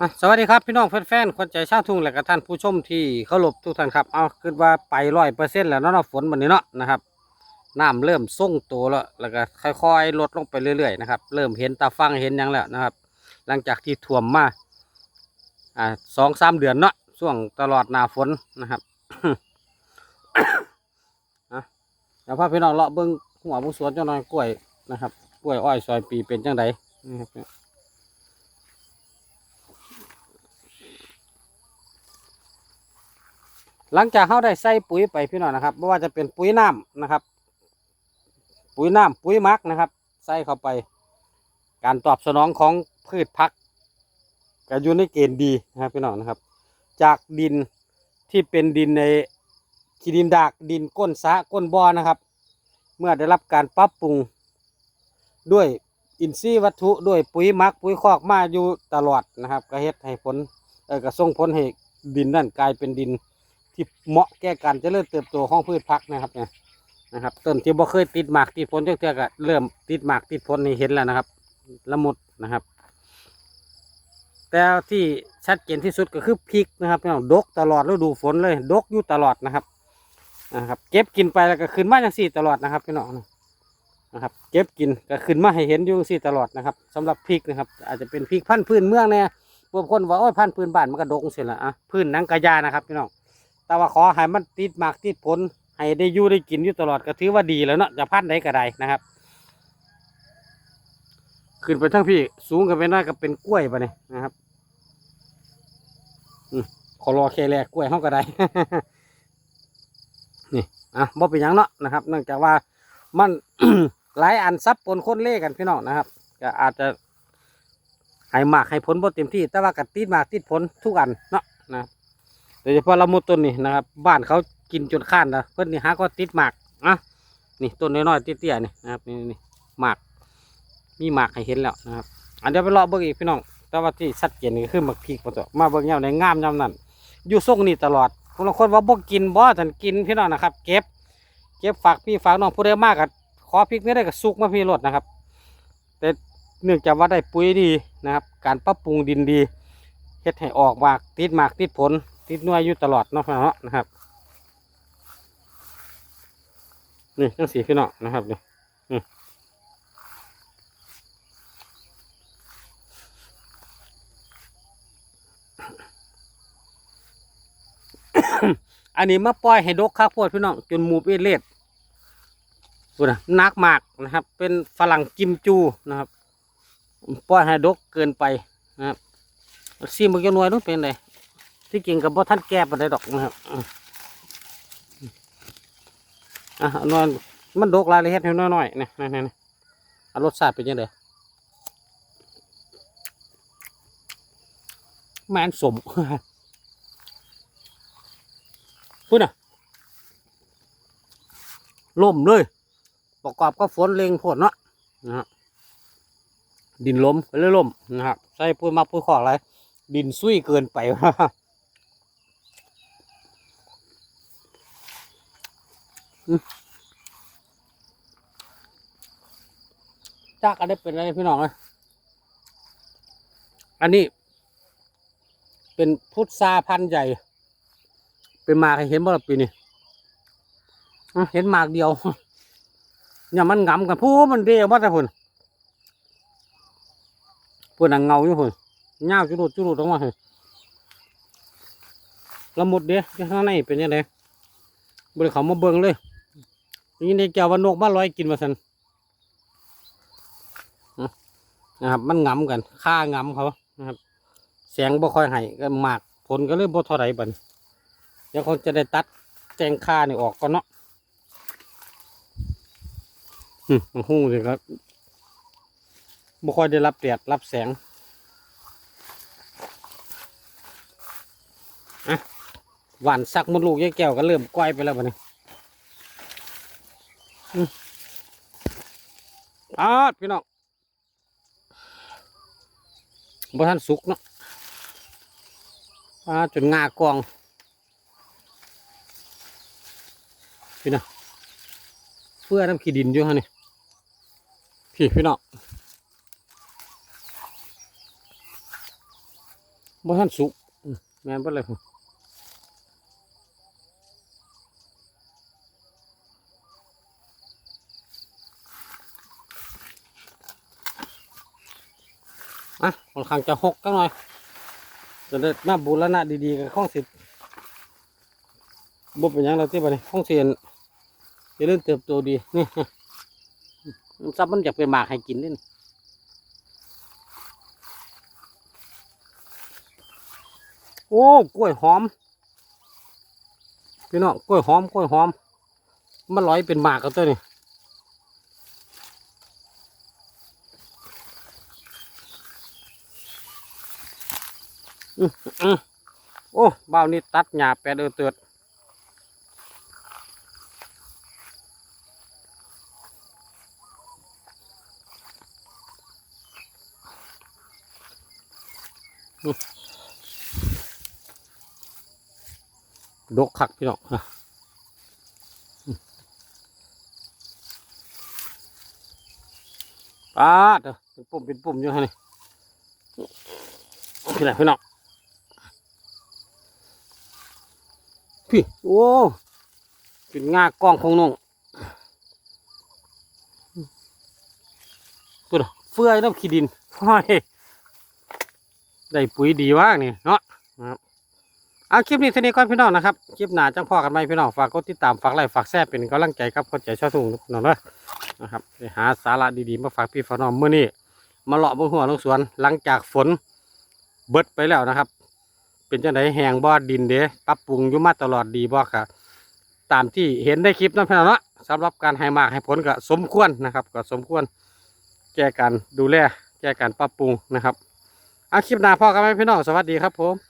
อะสวัสดีครับพี่น้องแฟนๆคนใจชาวทุ่งและก็ท่านผู้ชมที่เคารพทุกท่านครับเอาคือว่าไปร้อยเปอร์เซ็นต์แล้วเนาะเนาฝนวันนี้เนาะนะครับน้ำเริ่มส่งตัวแล้วแล้วก็ค่อยๆลดลงไปเรื่อยๆนะครับเริ่มเห็นตาฟังเห็นยังแล้วนะครับ หลังจากที่ท่วมมาอ่าสองสามเดือนเนาะช่วงตลอดหน้าฝนนะครับอะเดี๋ยวพาพี่น้องเลาะเบิ้งหัวบุสวนเจ้าน้อยกล้วยนะครับกล้วยอ้อยซอยปีเป็นจังไดนะครับ หลังจากเขาได้ใส่ปุ๋ยไปพี่น้องนะครับไม่ว่าจะเป็นปุ๋ยน้ำนะครับ ปุ๋ยน้ำปุ๋ยมักนะครับ ใส่เข้าไป การตอบสนองของพืชพักก็อยู่ในเกณฑ์ดีนะครับพี่น้องนะครับ จากดินที่เป็นดินในขี้ดินดากดินก้นสะก้นบ่อนะครับ เมื่อได้รับการปรับปรุงด้วยอินทรีย์วัตถุด้วยปุ๋ยมักปุ๋ยคอกมาอยู่ตลอดนะครับ ก็เฮ็ดให้ผลเออก็ส่งผลให้ดินนั่นกลายเป็นดิน ที่เหมาะแก่การเจริญเติบโตของพืชพักนะครับเนี่ยนะครับต้นที่บ่เคยติดหมากติดผลเท่าๆก็เริ่มติดหมากติดผลให้เห็นแล้วนะครับ ละมุดนะครับ แต่ที่ชัดเจนที่สุดก็คือพริกนะครับพี่น้องดกตลอดฤดูฝนเลย ดกอยู่ตลอดนะครับนะครับเก็บกินไปแล้วก็ขึ้นมาอย่างสี่ตลอดนะครับพี่น้องนะครับ เก็บกินก็ขึ้นมาให้เห็นอยู่จังสี่ตลอดนะครับสำหรับพริกนะครับ อาจจะเป็นพริกพันธุ์พื้นเมืองเนี่ยบางคนว่าโอ้ยพันธุ์พื้นบ้านมันก็ดกเสียละอะพื้นนังกระยานะครับพี่น้อง แต่ว่าขอให้มันติดหมากติดผลให้ได้อยู่ได้กินอยู่ตลอดก็ถือว่าดีแล้วเนาะจะพันธุ์ใดก็ได้นะครับ ขึ้นไปทั้งพี่สูงกันไปหน้อยก็เป็นกล้วยไปเนี่ยนะครับอขอรอแค่แรกกล้วยเขาก็ได้นี่อะบ่เป็นยังเนาะนะครับ เนื่องจากว่ามันหลายอันซับปนค้นเล่กันพี่น้องนะครับก็อาจจะให้หมากให้ผลบ่เต็มที่ แต่ว่าก็ติดหมากติดผลทุกอันเนาะนะครับ โดยเฉพาะละมุดต้นนี่นะครับ บ้านเขากินจนข้านนะเพื่อนนี่หาก็ติดหมากอะนี่ต้นน้อยๆเตี้ยๆนี่นะครับนี่นี่หมากมีหมากให้เห็นแล้วนะครับอันเดี๋ยวไปเลาะเบิ่งอีกพี่น้อง แต่ว่าที่ชัดเจนนี่คือหมักพริกปะตัวมาเบิ่งยามในงามยามนั้นอยู่ส่งนี่ตลอดคนละคนว่าบ่กินบ่ทันกินพี่น้องนะครับ เก็บ เก็บฝากพี่ฝากน้องผู้ใดมากก็ขอพริกนี้ได้ก็สุกมาพี่รถนะครับ แต่เนื่องจากว่าได้ปุ๋ยดีนะครับ การปรับปรุงดินดีเฮ็ดให้ออกหมากติดหมากติดผล ติดนวยอยู่ตลอดเนาะเนาะนะครับ นี่ทั้งสีพี่น้องนะครับนี่ยอันนี้มาปล่อยให้ดกคักโพดพี่น้องจนหมูเอเลดพูนะนักมากนะครับ เป็นฝรั่งกิมจูนะครับปล่อยให้ดกเกินไปนะครับซีมันจะนวยนู้นเป็นไง ที่จริงกับบ่ท่านแก้ปานใดดอกนะครับอะนอนมันโดกลายลยเฮ็ดน้อยๆนี่นี่นี่อะรสชาติเป็นยังไงแมนสมพูดน่ะล่มเลย ประกอบก็ฝนเลงฝนเนาะนะฮะดินล้มเลยล่มนะครับใส่ปุ๋ยมักปุ๋ยขอกอะไรดินซุยเกินไป อืม จากอันนี้เป็นอะไรพี่น้องเลยอันนี้ เป็นพุทราพันธุ์ใหญ่ เป็นมากให้เห็นบ่ละปีนี่เห็นมากเดียวอย่ามันงำกันพูมันเดียวมาแต่พุ่นพุ่นน่ะเงาอยู่พุ่นเงาจุดจุดออกมาให้ละมุดเด้ข้างในเป็นยังไงบริเขามาเบิ่งเลย นี่ในแก้ววันนกบ้านลอยกินมาสันนะครับ มันงำกันค่างำเขานะครับเสียงบ่ค่อยให้ก็หมากผลก็เลยบ่เท่าไหรบันเดี๋ยวเขาจะได้ตัดแจงค่านี่ออกก่อนเนาะอืมมันหุ้งเลยครับบ่ค่อยได้รับแดดรับแสงอะหวานสักมดลูกยายแก้วก็เริ่มก้อยไปแล้วบัดนี้ อ้าวพี่น้องบ่ทันสุกเนาะอาจนงากอง พี่นะเพื่อน้ำขี้ดินอยู่ฮะนี่พี่พี่น้องบ่ทันสุกแม่นเบ่เลยพุ่น อะค่อนข้างจะหกกันหน่อยจะได้มาบูรณะดีๆกับข้องสิบ่เป็นยังเราที่บัดนี้ข้องเสียนจะเริ่มเติบโตดีนี่มันซับมันอยากเป็นหมากให้กินนี่โอ้กล้วยหอมพี่น้องกล้วยหอมกล้วยหอม มันลอยเป็นหมากกันตัวนี่ อืออือโอ้บ่าวนี่ตัดหญ้าแปดเออเตือดดกคักพี่น้องนะปาดเป็นปุ่มเป็นปุ่มอยู่ฮะนี่พี่ไหนพี่น้อง พี่ โอ้เป็นงากล้องของน้องตัวเฟื่อยน้ำขี้ดินห้อยได้ปุ๋ยดีว่ากนี่เนาะเอาคลิปนี้เท่านี้ก่อนพี่น้องนะครับ คลิปหน้าจังพอกันไหมพี่น้องฝากกดติดตามฝากไลค์ฝากแชร์เป็นกำลังใจครับคนใจชอบทุ่งน้องเด้อนะครับไปหาสาระดีๆมาฝากพี่ฝากน้องเมื่อนี้มาเลาะบนหัวลงสวนหลังจากฝนเบิดไปแล้วนะครับ เป็นจังไดแหงบ่อดินเด้ปรับปรุงอยู่มาตลอดดีบ่ค่ะตามที่เห็นในคลิปนั้นพี่น้องเนาะสำหรับการให้มากให้ผลก็สมควรนะครับ ก็สมควรแก้การดูแลแก้การปรับปรุงนะครับเอาคลิปหน้าพ่อกันไหมพี่น้องสวัสดีครับผม